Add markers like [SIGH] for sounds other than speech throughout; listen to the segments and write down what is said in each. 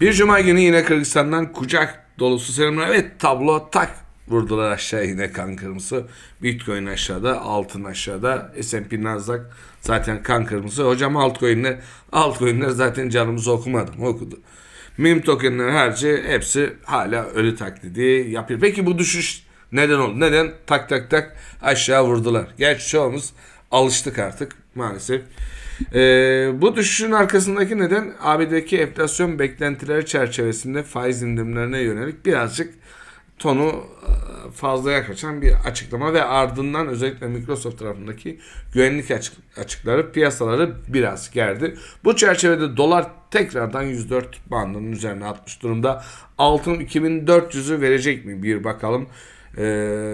Bir cuma günü yine Kırgızistan'dan kucak dolusu selamlar. Evet tablo tak vurdular aşağı yine kan kırmızı. Bitcoin aşağıda, altın aşağıda, S&P Nasdaq zaten kan kırmızı. Hocam altcoin'ler, altcoin'ler zaten canımızı okumadı mı? Okudu. Meme tokenler harici hepsi hala ölü taklidi yapıyor. Peki bu düşüş neden oldu? Neden tak tak tak aşağı vurdular? Gerçi çoğumuz alıştık artık maalesef. Ee, bu düşüşün arkasındaki neden ABD'deki enflasyon beklentileri çerçevesinde faiz indirimlerine yönelik birazcık tonu e, fazlaya kaçan bir açıklama ve ardından özellikle Microsoft tarafındaki güvenlik açık, açıkları piyasaları biraz gerdi. Bu çerçevede dolar tekrardan 104 bandının üzerine atmış durumda. Altın 2400'ü verecek mi bir bakalım. Ee,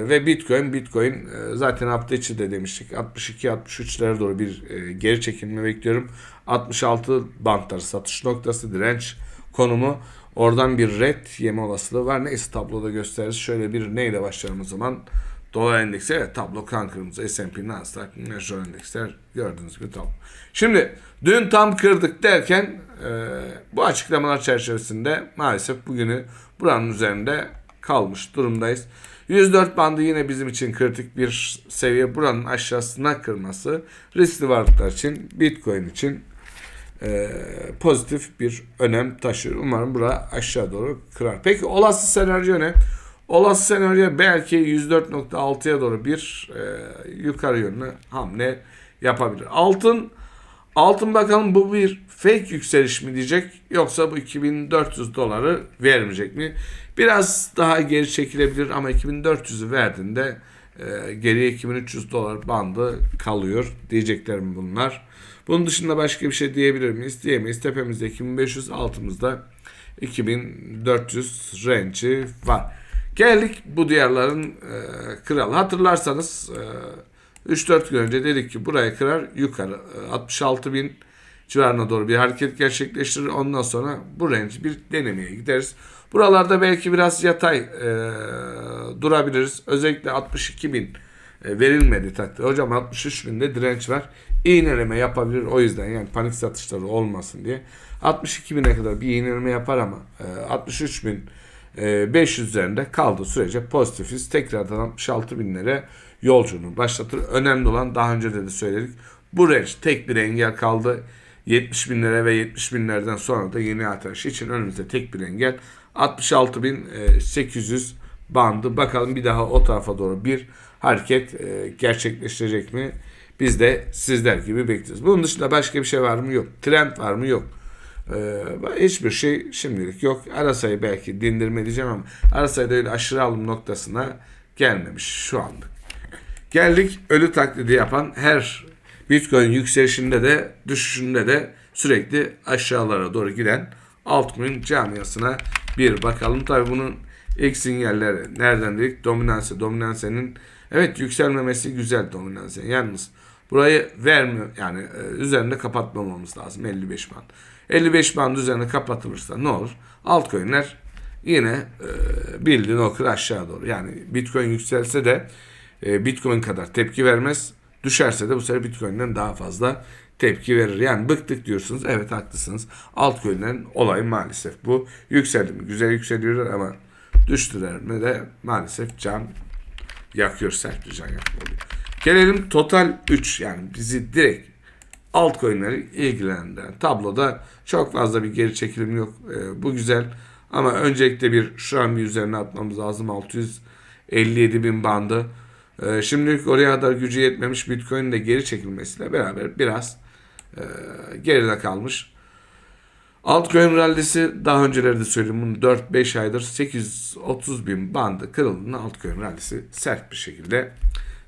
ve Bitcoin, Bitcoin e, zaten hafta içi de demiştik 62-63'lere doğru bir e, geri çekilme bekliyorum. 66 bantları satış noktası direnç konumu. Oradan bir red yeme olasılığı var. Neyse tabloda gösteririz. Şöyle bir neyle başlayalım o zaman. Dolar endeksi evet tablo kan kırmızı. S&P, Nasdaq, Major endeksler gördüğünüz gibi tablo. Şimdi dün tam kırdık derken e, bu açıklamalar çerçevesinde maalesef bugünü buranın üzerinde kalmış durumdayız. 104 bandı yine bizim için kritik bir seviye. Buranın aşağısına kırması riskli varlıklar için, Bitcoin için e, pozitif bir önem taşır. Umarım bura aşağı doğru kırar. Peki olası senaryo ne? Olası senaryo belki 104.6'ya doğru bir e, yukarı yönlü hamle yapabilir. Altın altın bakalım bu bir fake yükseliş mi diyecek yoksa bu 2400 doları vermeyecek mi? Biraz daha geri çekilebilir ama 2400'ü verdiğinde e, geriye 2300 dolar bandı kalıyor diyeceklerim bunlar. Bunun dışında başka bir şey diyebilir miyiz? Diyemeyiz. Tepemizde 2500, altımızda 2400 range'i var. Geldik bu diyarların e, kralı. Hatırlarsanız e, 3-4 gün önce dedik ki buraya kırar yukarı e, 66 bin civarına doğru bir hareket gerçekleştirir. Ondan sonra bu range bir denemeye gideriz. Buralarda belki biraz yatay e, durabiliriz. Özellikle 62 bin e, verilmedi takdirde. Hocam 63 binde direnç var. İğneleme yapabilir o yüzden yani panik satışları olmasın diye. 62 bine kadar bir iğneleme yapar ama e, 63 bin e, 500 üzerinde kaldığı sürece pozitifiz. Tekrardan 66 binlere yolculuğunu başlatır. Önemli olan daha önce de, de söyledik. Bu range tek bir engel kaldı. 70 binlere ve 70 binlerden sonra da yeni ateş için önümüzde tek bir engel. 66.800 bandı. Bakalım bir daha o tarafa doğru bir hareket e, gerçekleştirecek mi? Biz de sizler gibi bekliyoruz. Bunun dışında başka bir şey var mı? Yok. Trend var mı? Yok. Ee, hiçbir şey şimdilik yok. Arasayı belki dindirme diyeceğim ama Arasay'da öyle aşırı alım noktasına gelmemiş şu anda. Geldik ölü taklidi yapan her Bitcoin yükselişinde de düşüşünde de sürekli aşağılara doğru giden altcoin camiasına bir bakalım. Tabi bunun ilk sinyalleri nereden dedik? Dominanse. Dominanse'nin evet yükselmemesi güzel dominanse. Yalnız burayı vermiyor yani e, üzerinde kapatmamamız lazım 55 band. 55 band üzerine kapatılırsa ne olur? Altcoin'ler yine e, bildiğin okur aşağı doğru. Yani Bitcoin yükselse de e, Bitcoin kadar tepki vermez. Düşerse de bu sefer Bitcoin'den daha fazla tepki verir. Yani bıktık diyorsunuz. Evet haklısınız. Altcoin'lerin olayı maalesef bu. Yükseldi mi? Güzel yükseliyorlar ama düştüler mi de maalesef can yakıyor. Sert bir can yakma oluyor. Gelelim Total 3 yani bizi direkt altcoin'leri ilgilendiren tabloda çok fazla bir geri çekilim yok. E, bu güzel ama öncelikle bir şu an bir üzerine atmamız lazım. 657 bin bandı. E, şimdilik oraya kadar gücü yetmemiş Bitcoin'in de geri çekilmesiyle beraber biraz e, geride kalmış. Altcoin rallisi daha önceleri de söyledim bunu 4-5 aydır 830 bin bandı kırıldığında altcoin rallisi sert bir şekilde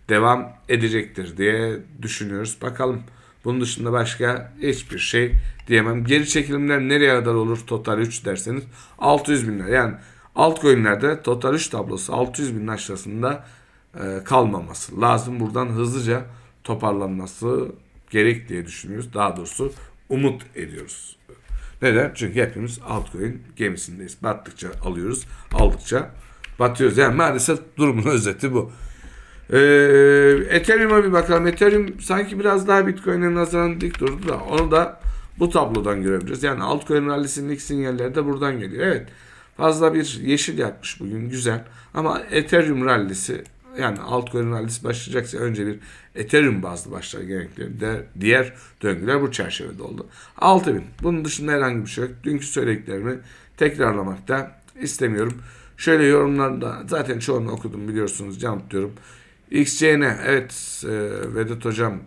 devam edecektir diye düşünüyoruz. Bakalım bunun dışında başka hiçbir şey diyemem. Geri çekilimler nereye kadar olur total 3 derseniz 600 bin lira. Yani altcoin'lerde total 3 tablosu 600 bin aşağısında kalmaması lazım. Buradan hızlıca toparlanması gerek diye düşünüyoruz. Daha doğrusu umut ediyoruz. Neden? Çünkü hepimiz altcoin gemisindeyiz. Battıkça alıyoruz, aldıkça batıyoruz. Yani maalesef durumun [LAUGHS] özeti bu. Ee, Ethereum'a bir bakalım. Ethereum sanki biraz daha Bitcoin'e nazaran dik durdu da onu da bu tablodan görebiliriz. Yani altcoin rallisinin ilk sinyalleri de buradan geliyor. Evet fazla bir yeşil yapmış bugün güzel ama Ethereum rallisi yani altcoin rallisi başlayacaksa önce bir Ethereum bazlı başlar genellikle. Diğer döngüler bu çerçevede oldu. 6000. Bunun dışında herhangi bir şey yok. Dünkü söylediklerimi tekrarlamakta istemiyorum. Şöyle yorumlarda zaten çoğunu okudum biliyorsunuz can diyorum. XCN evet e, Vedat hocam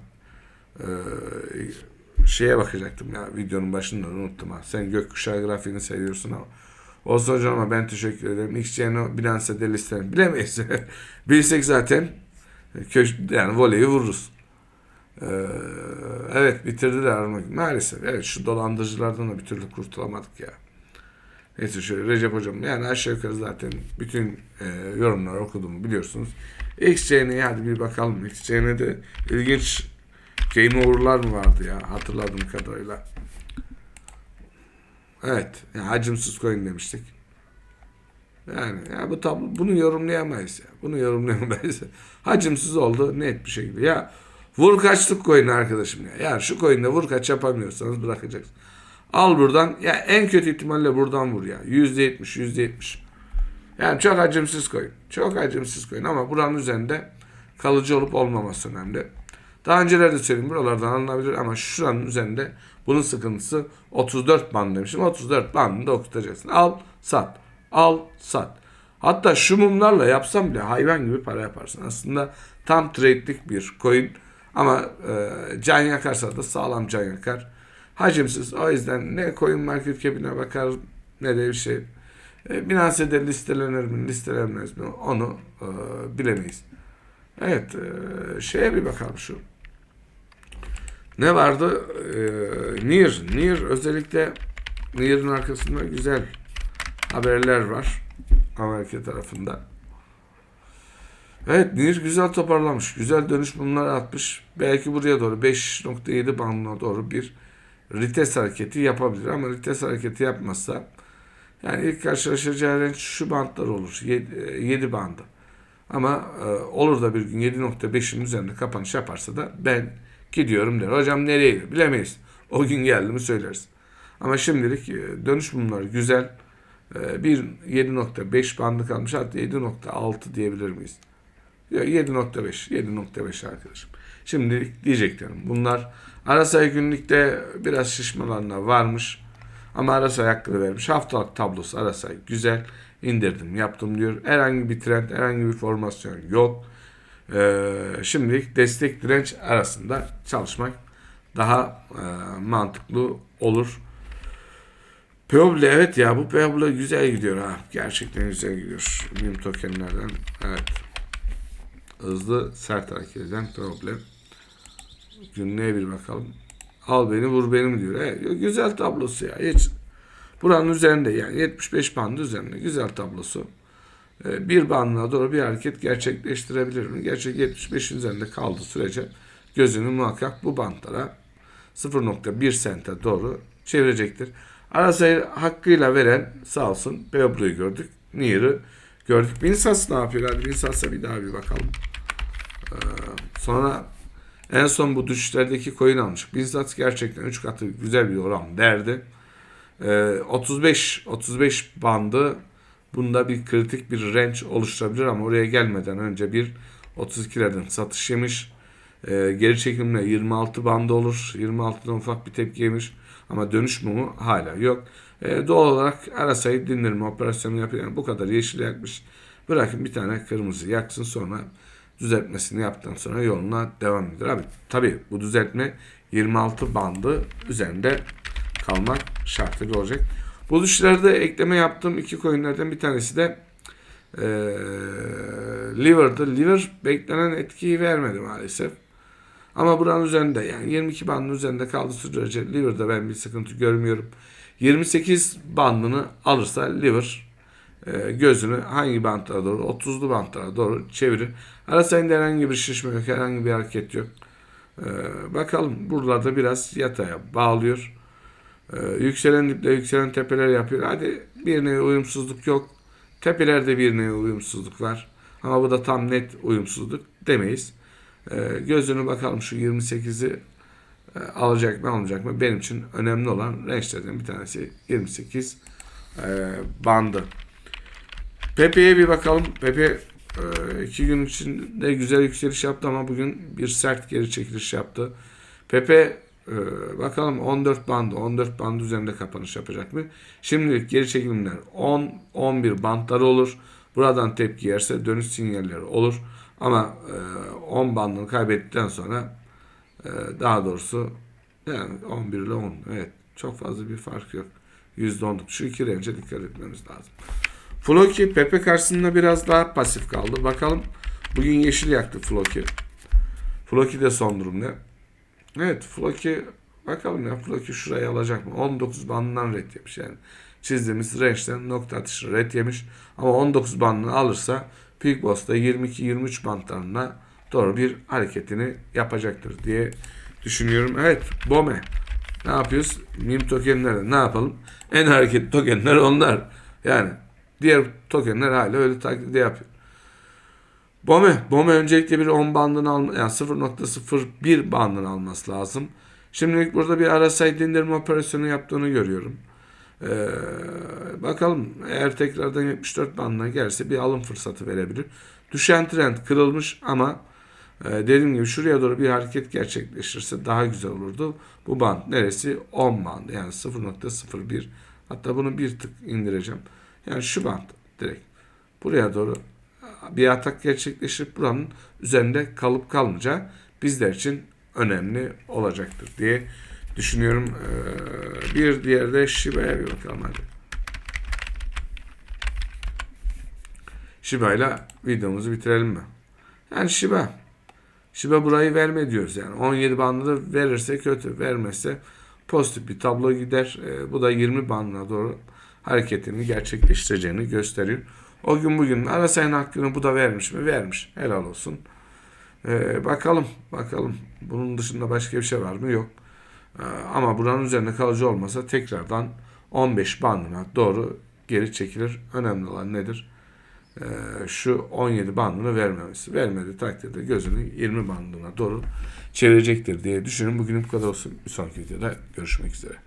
e, şeye bakacaktım ya videonun başında unuttum ha. Sen gökkuşağı grafiğini seviyorsun ama. Olsun hocam ama ben teşekkür ederim. XCN'o Binance'de de listelerim. Bilemeyiz. [LAUGHS] Bilsek zaten köş yani voleyi vururuz. Ee, evet bitirdiler aramak. Maalesef. Evet şu dolandırıcılardan da bir türlü kurtulamadık ya. Neyse şöyle Recep hocam yani aşağı yukarı zaten bütün e, yorumları okudum biliyorsunuz. XCN'ye hadi bir bakalım. XCN'de ilginç game over'lar mı vardı ya hatırladığım kadarıyla. Evet. Yani hacimsiz coin demiştik. Yani ya bu tablo bunu yorumlayamayız ya. Bunu yorumlayamayız. [LAUGHS] Hacimsiz oldu net bir şekilde. Ya vur kaçlık coin arkadaşım ya. Ya şu coin'de vur kaç yapamıyorsanız bırakacaksın. Al buradan ya en kötü ihtimalle buradan vur ya. Yüzde yetmiş, yüzde yetmiş. Yani çok hacimsiz coin. Çok hacimsiz coin ama buranın üzerinde kalıcı olup olmaması önemli. Daha öncelerde söyleyeyim buralardan alınabilir ama şuranın üzerinde bunun sıkıntısı 34 band demişim. 34 bandını da okutacaksın. Al sat. Al sat. Hatta şu mumlarla yapsam bile hayvan gibi para yaparsın. Aslında tam trade'lik bir coin ama e, can yakarsa da sağlam can yakar. Hacimsiz. O yüzden ne coin market cap'ine bakar ne de bir şey. E, Binance'de listelenir mi listelenmez mi onu e, bilemeyiz. Evet e, şeye bir bakalım şu. Ne vardı? Ee, Nir. Nir özellikle Nir'in arkasında güzel haberler var. Amerika tarafında. Evet Nir güzel toparlamış. Güzel dönüş bunları atmış. Belki buraya doğru 5.7 bandına doğru bir rites hareketi yapabilir. Ama rites hareketi yapmazsa yani ilk karşılaşacağı renk şu bantlar olur. 7, 7 bandı. Ama e, olur da bir gün 7.5'in üzerinde kapanış yaparsa da ben gidiyorum der. Hocam nereye gidiyor? Bilemeyiz. O gün geldi mi söyleriz. Ama şimdilik e, dönüş bunlar güzel. E, bir 7.5 bandı kalmış. Hatta 7.6 diyebilir miyiz? 7.5. 7.5 arkadaşım. Şimdilik diyeceklerim. Bunlar Arasay günlükte biraz şişmalarına varmış. Ama Arasay hakkını vermiş. Haftalık tablosu Arasay güzel. indirdim yaptım diyor. Herhangi bir trend, herhangi bir formasyon yok. Ee, şimdilik destek direnç arasında çalışmak daha e, mantıklı olur. Peoble evet ya bu Peoble güzel gidiyor ha. Gerçekten güzel gidiyor. Mim tokenlerden evet. Hızlı sert hareket eden Peoble. Günlüğe bir bakalım. Al beni vur benim diyor. Evet, güzel tablosu ya. Hiç buranın üzerinde yani 75 bandı üzerinde güzel tablosu. Ee, bir bandına doğru bir hareket gerçekleştirebilir mi? Gerçek 75 üzerinde kaldığı sürece gözünü muhakkak bu bantlara 0.1 sente doğru çevirecektir. Arasayı hakkıyla veren sağ olsun Beoblu'yu gördük. Nier'ı gördük. Binsas ne yapıyor? Hadi Binsas'a bir daha bir bakalım. Ee, sonra en son bu düşüşlerdeki coin almış. Binsas gerçekten 3 katı güzel bir oran verdi. Ee, 35 35 bandı Bunda bir kritik bir range oluşturabilir ama oraya gelmeden önce bir 32'lerden satış yemiş. E, geri çekimle 26 bandı olur. 26'dan ufak bir tepki yemiş. Ama dönüş mumu hala yok. E, doğal olarak ara sayı dindirme operasyonu yapıyor. Yani bu kadar yeşil yakmış. Bırakın bir tane kırmızı yaksın sonra düzeltmesini yaptıktan sonra yoluna devam eder. Abi tabi bu düzeltme 26 bandı üzerinde kalmak şartıyla olacak. Bu düşüşlerde ekleme yaptığım iki coinlerden bir tanesi de e, Liver'dı. Liver beklenen etkiyi vermedi maalesef. Ama buranın üzerinde yani 22 bandının üzerinde kaldı sürece Liver'da ben bir sıkıntı görmüyorum. 28 bandını alırsa Liver e, gözünü hangi bantlara doğru 30'lu bantlara doğru çevirir. Arasında herhangi bir şişme yok, herhangi bir hareket yok. E, bakalım buralarda biraz yataya bağlıyor. Ee, yükselen diple yükselen tepeler yapıyor. Hadi bir nevi uyumsuzluk yok. Tepelerde bir nevi uyumsuzluk var. Ama bu da tam net uyumsuzluk demeyiz. Ee, gözünü bakalım şu 28'i e, alacak mı almayacak mı benim için önemli olan range'lerden bir tanesi 28 e, bandı. Pepe'ye bir bakalım. Pepe e, iki gün içinde güzel yükseliş yaptı ama bugün bir sert geri çekiliş yaptı. Pepe e, bakalım 14 bandı 14 bandı üzerinde kapanış yapacak mı? Şimdilik geri çekilimler 10 11 bantları olur. Buradan tepki yerse dönüş sinyalleri olur. Ama e, 10 bandını kaybettikten sonra e, daha doğrusu yani 11 ile 10 evet çok fazla bir fark yok. %10'luk şu iki range'e dikkat etmemiz lazım. Floki Pepe karşısında biraz daha pasif kaldı. Bakalım bugün yeşil yaktı Floki. Floki de son durum ne? Evet Floki bakalım ya Floki şurayı alacak mı? 19 bandından red yemiş yani. Çizdiğimiz range'den nokta atışı red yemiş. Ama 19 bandını alırsa Peak Boss'ta 22-23 bandlarına doğru bir hareketini yapacaktır diye düşünüyorum. Evet Bome. Ne yapıyoruz? Meme tokenlerde ne yapalım? En hareketli tokenler onlar. Yani diğer tokenler hala öyle taklidi yapıyor. Bome. Bome öncelikle bir 10 bandını alma, yani 0.01 bandını alması lazım. Şimdilik burada bir RSI indirme operasyonu yaptığını görüyorum. Ee, bakalım eğer tekrardan 74 bandına gelirse bir alım fırsatı verebilir. Düşen trend kırılmış ama e, dediğim gibi şuraya doğru bir hareket gerçekleşirse daha güzel olurdu. Bu band neresi? 10 bandı yani 0.01 hatta bunu bir tık indireceğim. Yani şu band direkt buraya doğru bir atak gerçekleşip buranın üzerinde kalıp kalmayacağı bizler için önemli olacaktır diye düşünüyorum. Ee, bir diğer de Shiba'ya bir bakalım hadi. Shiba ile videomuzu bitirelim mi? Yani Shiba. Shiba burayı verme diyoruz yani. 17 bandını verirse kötü. Vermezse pozitif bir tablo gider. Ee, bu da 20 bandına doğru hareketini gerçekleştireceğini gösteriyor. O gün bugün ara sayın hakkını bu da vermiş mi? Vermiş. Helal olsun. Ee, bakalım. Bakalım. Bunun dışında başka bir şey var mı? Yok. Ee, ama buranın üzerinde kalıcı olmasa tekrardan 15 bandına doğru geri çekilir. Önemli olan nedir? Ee, şu 17 bandını vermemesi. Vermedi takdirde gözünü 20 bandına doğru çevirecektir diye düşünün. Bugün bu kadar olsun. Bir sonraki videoda görüşmek üzere.